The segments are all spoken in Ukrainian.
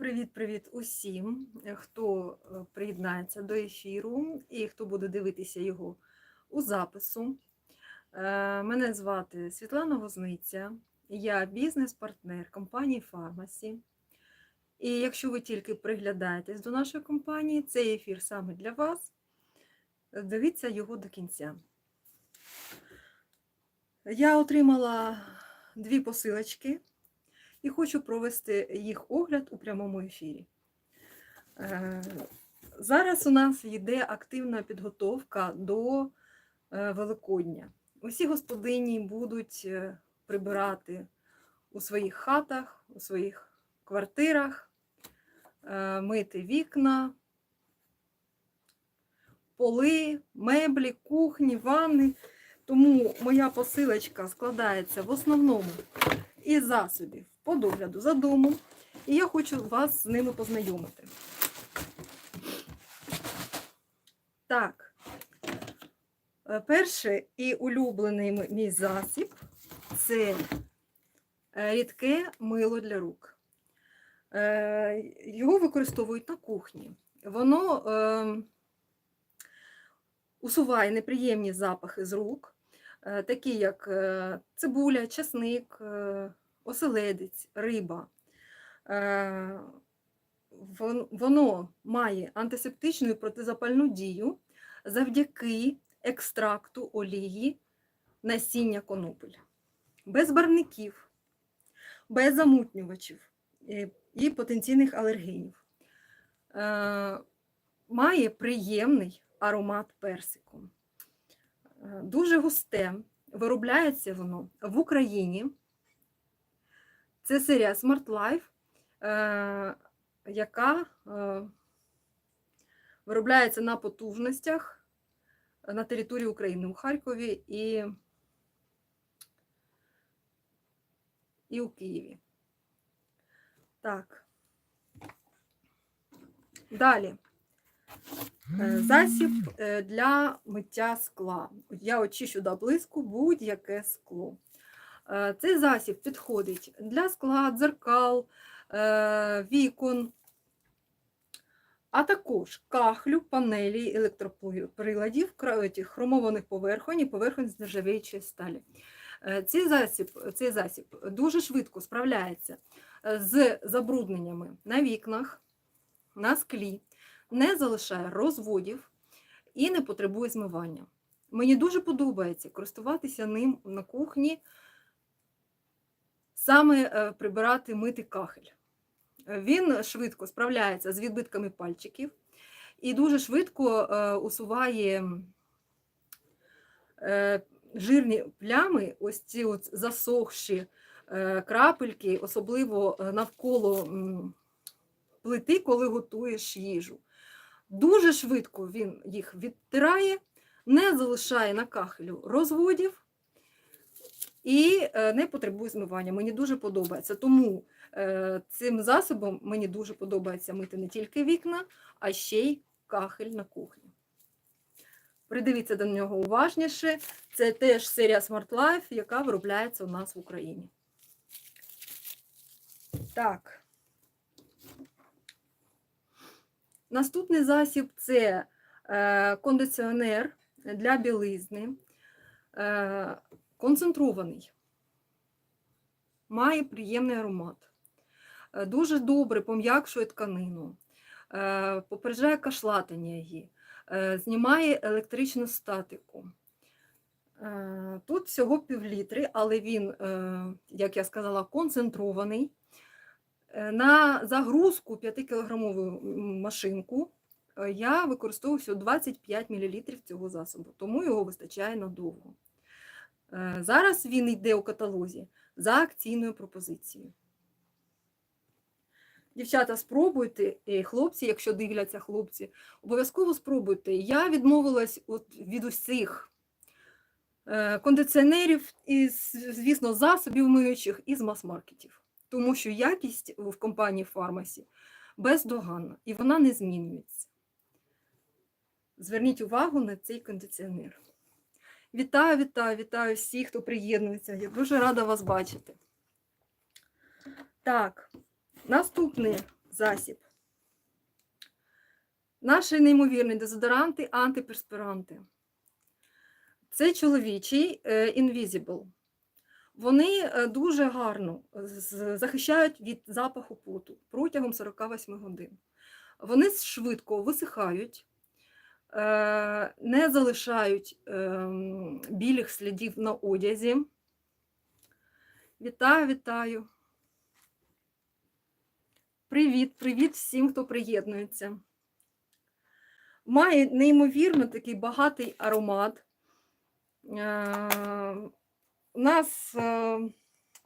Привіт-привіт усім, е, хто е, приєднається до ефіру і хто буде дивитися його у запису. Е, Мене звати Світлана Возниця, я бізнес-партнер компанії Фармасі. І якщо ви тільки приглядаєтесь до нашої компанії, цей ефір саме для вас. Дивіться його до кінця. Я отримала дві посилочки і хочу провести їх огляд у прямому ефірі. Е, Зараз у нас йде активна підготовка до е, Великодня. Усі господині будуть е, прибирати у своїх хатах, у своїх квартирах, мити вікна, поли, меблі, кухні, ванни. Тому моя посилочка складається в основному із засобів по догляду за домом. І я хочу вас з ними познайомити. Так, е, перший і улюблений мій засіб це е, рідке мило для рук. Е, Його використовують на кухні. Воно е, усуває неприємні запахи з рук, такі як цибуля, часник, оселедець, риба. Е, Воно має антисептичну і протизапальну дію завдяки екстракту олії насіння конопель. Без барвників, без замутнювачів е, і потенційних алергенів. Е, Має приємний аромат персику. Дуже густе. Виробляється воно в Україні. Це серія Smart Life, е, яка е, виробляється на потужностях на території України у Харкові і, і у Києві. Так. Далі. Е, Засіб е, для миття скла. Я очищу до блиску будь-яке скло. Е, Цей засіб підходить для скла, дзеркал, е, вікон, а також кахлю, панелі, електроприладів, хромованих поверхонь і поверхонь з нержавіючої сталі. Е, Цей засіб, цей засіб дуже швидко справляється з забрудненнями на вікнах, на склі, не залишає розводів і не потребує змивання. Мені дуже подобається користуватися ним на кухні, саме е, прибирати мити кахель. Е, Він швидко справляється з відбитками пальчиків і дуже швидко е, усуває жирні плями, ось ці от засохші крапельки, особливо навколо плити, коли готуєш їжу. Дуже швидко він їх відтирає, не залишає на кахелю розводів і е, не потребує змивання. Мені дуже подобається. Тому е, цим засобом мені дуже подобається мити не тільки вікна, а ще й кахель на кухні. Придивіться до нього уважніше. Це теж серія Smart Life, яка виробляється у нас в Україні. Так. Наступний засіб це е, кондиціонер для білизни, концентрований, має приємний аромат, е, дуже добре пом'якшує тканину, е, попереджає кашлатання її, е, знімає електричну статику. Тут всього півлітри, але він, як я сказала, концентрований. На загрузку 5-кілограмову машинку я використовую всього 25 мл цього засобу, тому його вистачає надовго. Е, Зараз він йде у каталозі за акційною пропозицією. Дівчата, спробуйте, хлопці, якщо дивляться хлопці, обов'язково спробуйте. Я відмовилась від усіх е, кондиціонерів і, звісно, засобів миючих із мас-маркетів тому що якість в компанії Фармасі бездоганна і вона не змінюється. Зверніть увагу на цей кондиціонер. Вітаю, вітаю, вітаю всіх, хто приєднується. Я дуже рада вас бачити. Так, наступний засіб. Наші неймовірні дезодоранти, антиперспіранти. Це чоловічий е, Invisible. Вони е, дуже гарно захищають від запаху поту протягом 48 годин. Вони швидко висихають, не залишають ем, білих слідів на одязі. Вітаю, вітаю. Привіт, привіт всім, хто приєднується. Має неймовірно такий багатий аромат. Е, У нас е,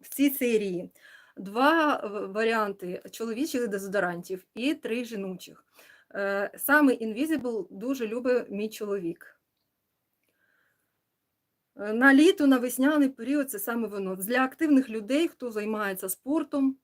в цій серії два варіанти чоловічих дезодорантів і три жіночих. Е, Саме Invisible дуже любить мій чоловік. Е, На літо, на весняний період це саме воно. Для активних людей, хто займається спортом,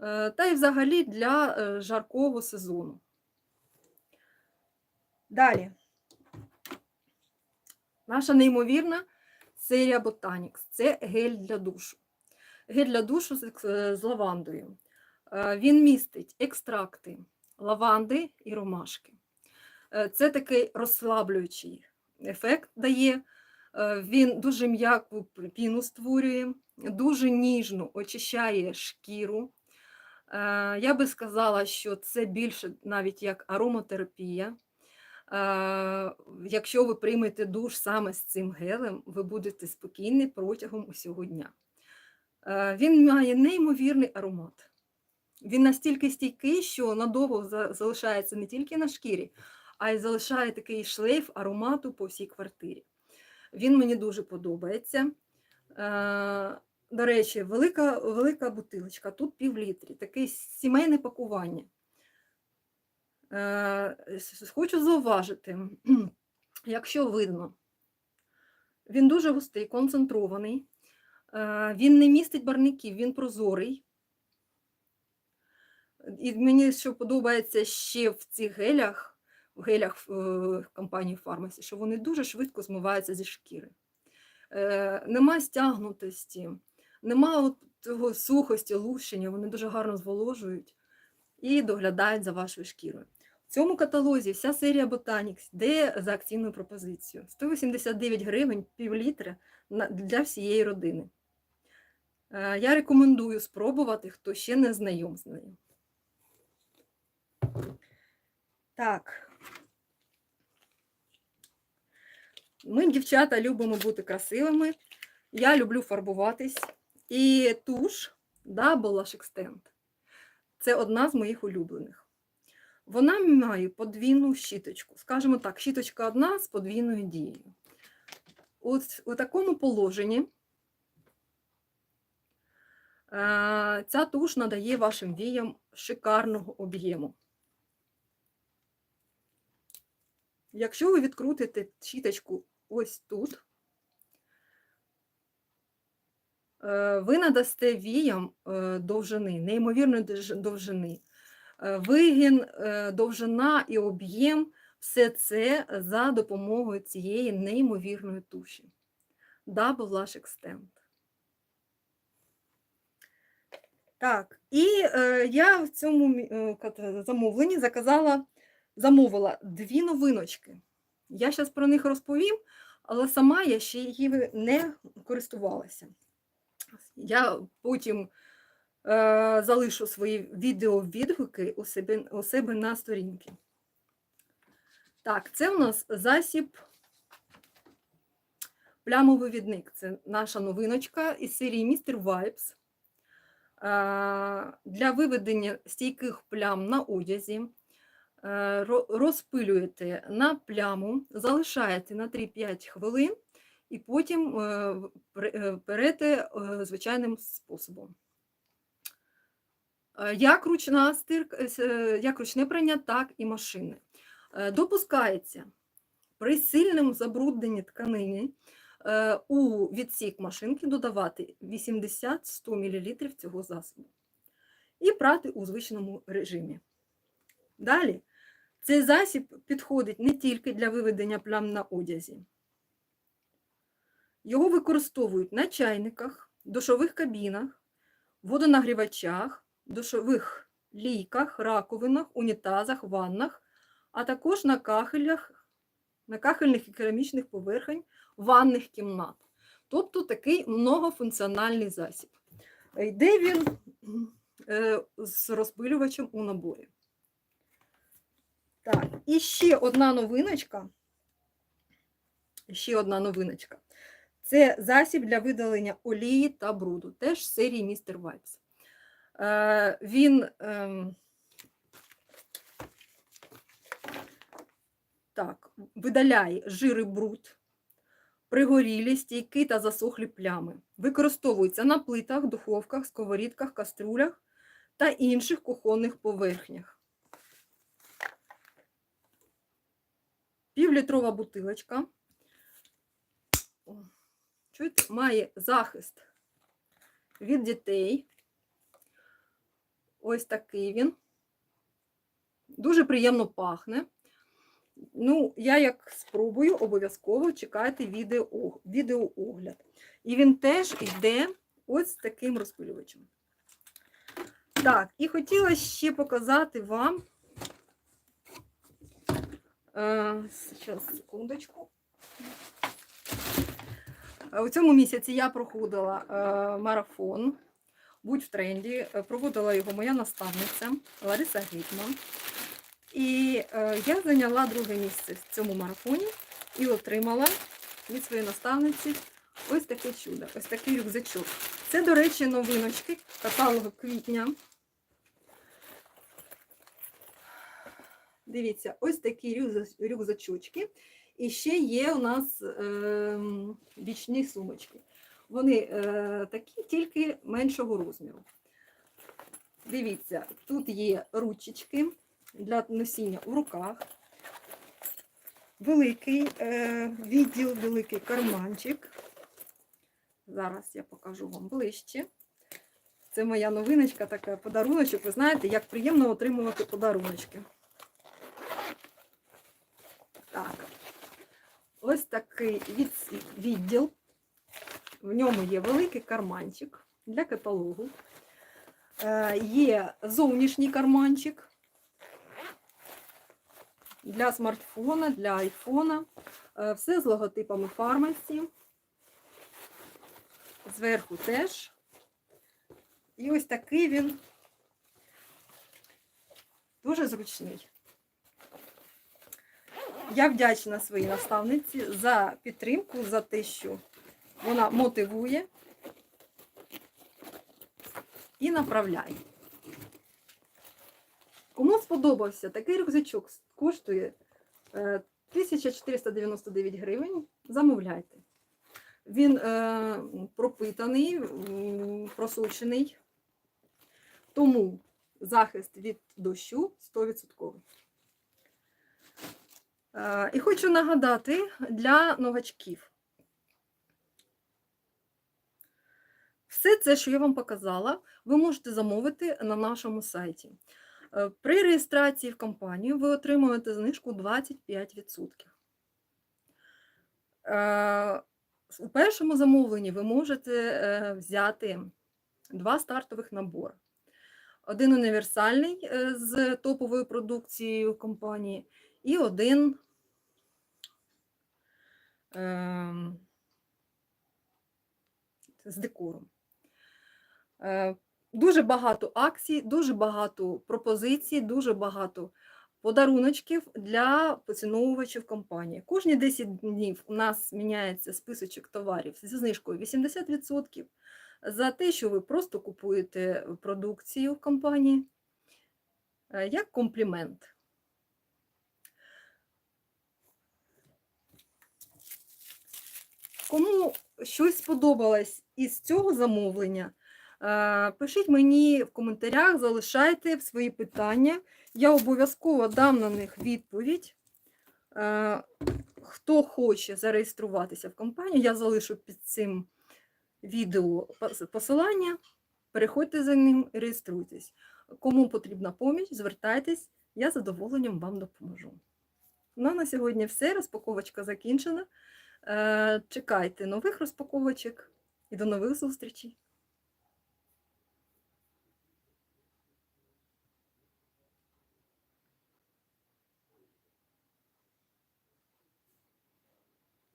е, та й взагалі для е, жаркого сезону. Далі. Наша неймовірна серія Botanix. Це гель для душу. Гель для душу з, лавандою. Він містить екстракти лаванди і ромашки. Е, Це такий розслаблюючий ефект дає. Е, Він дуже м'яку піну створює, дуже ніжно очищає шкіру. Е, Я би сказала, що це більше навіть як ароматерапія. Якщо ви приймете душ саме з цим гелем, ви будете спокійні протягом усього дня. Він має неймовірний аромат. Він настільки стійкий, що надовго залишається не тільки на шкірі, а й залишає такий шлейф аромату по всій квартирі. Він мені дуже подобається. Е, До речі, велика, велика бутилочка, тут пів літрі, таке сімейне пакування. Е, Хочу зауважити, якщо видно, він дуже густий, концентрований, е, він не містить барників, він прозорий. І мені що подобається ще в цих гелях, в гелях е, компанії Фармасі, що вони дуже швидко змиваються зі шкіри. Е, Нема стягнутості, нема от цього сухості, лущення, вони дуже гарно зволожують і доглядають за вашою шкірою. В цьому каталозі вся серія Botanix йде за акційною пропозицією. 189 гривень пів літра на- для всієї родини. Е, Я рекомендую спробувати, хто ще не знайом з нею. Так. Ми, дівчата, любимо бути красивими. Я люблю фарбуватись. І туш Double Lash Extend. Це одна з моїх улюблених. Вона має подвійну щіточку. Скажімо так, щіточка одна з подвійною дією. От у такому положенні е, ця туш надає вашим віям шикарного об'єму. Якщо ви відкрутите щіточку ось тут, е, ви надасте віям е, довжини, неймовірної довжини. Е, Вигін, довжина і об'єм все це за допомогою цієї неймовірної туші. Double Lash Extend. Так, і я в цьому замовленні заказала, замовила дві новиночки. Я зараз про них розповім, але сама я ще її не користувалася. Я потім е, залишу свої відеовідгуки у себе, у себе на сторінці. Так, це у нас засіб плямовий відник. Це наша новиночка із серії Містер Vibes. Е, Для виведення стійких плям на одязі розпилюєте на пляму, залишаєте на 3-5 хвилин і потім е, е, перете е, звичайним способом. Е, Як ручна стирка, е, е, як ручне прання, так і машинне. Е, Допускається при сильному забрудненні тканини е, у відсік машинки додавати 80-100 мл цього засобу і прати у звичному режимі. Далі цей засіб підходить не тільки для виведення плям на одязі. Його використовують на чайниках, душових кабінах, водонагрівачах, душових лійках, раковинах, унітазах, ваннах, а також на кахелях, на кахельних і керамічних поверхень ванних кімнат. Тобто такий многофункціональний засіб. Йде він е, з розпилювачем у наборі. Так, і ще одна новиночка. Ще одна новиночка. Це засіб для видалення олії та бруду, теж серії Mr. Wipes. Е, він ем, так, видаляє жири бруд, пригорілі, стійкі та засохлі плями. Використовується на плитах, духовках, сковорідках, каструлях та інших кухонних поверхнях. Півлітрова бутилочка. Чуєте, має захист від дітей. Ось такий він. Дуже приємно пахне. Ну, я як спробую, обов'язково чекайте відео, відеоогляд. І він теж йде ось таким розпилювачем. Так, і хотіла ще показати вам. Зараз, секундочку. У цьому місяці я проходила е, марафон Будь в тренді. Е, Проводила його моя наставниця Лариса Гетьман. І е, я зайняла друге місце в цьому марафоні і отримала від своєї наставниці ось таке чудо, ось такий рюкзачок. Це, до речі, новиночки каталогу квітня. Дивіться, ось такі рюкза- рюкзачочки. І ще є у нас е, бічні сумочки. Вони е, такі, тільки меншого розміру. Дивіться, тут є ручечки для носіння у руках. Великий е, відділ, великий карманчик. Зараз я покажу вам ближче. Це моя новиночка, така подаруночок. Ви знаєте, як приємно отримувати подаруночки. Так. Ось такий відділ. В ньому є великий карманчик для каталогу. Е, Є зовнішній карманчик для смартфона, для айфона. Е, Все з логотипами фармасі. Зверху теж. І ось такий він дуже зручний. Я вдячна своїй наставниці за підтримку, за те, що вона мотивує і направляє. Кому сподобався такий рюкзачок, коштує е, 1499 гривень. Замовляйте. Він е, пропитаний, просочений, тому захист від дощу 100%. Е, І хочу нагадати для новачків. Все це, що я вам показала, ви можете замовити на нашому сайті. Е, При реєстрації в компанію ви отримуєте знижку 25%. Е, У першому замовленні ви можете взяти два стартових набори. Один універсальний з топовою продукцією компанії, і один з декором. Е, Дуже багато акцій, дуже багато пропозицій, дуже багато подаруночків для поціновувачів компанії. Кожні 10 днів у нас міняється списочок товарів зі знижкою 80% за те, що ви просто купуєте продукцію в компанії е, як комплімент. Кому щось сподобалось із цього замовлення, е, пишіть мені в коментарях, залишайте свої питання. Я обов'язково дам на них відповідь. Е, Хто хоче зареєструватися в компанію, я залишу під цим відео посилання. Переходьте за ним реєструйтесь. Кому потрібна поміч, звертайтесь, я з задоволенням вам допоможу. Ну, на сьогодні все. Розпаковочка закінчена. Е, Чекайте нових розпаковочок і до нових зустрічей!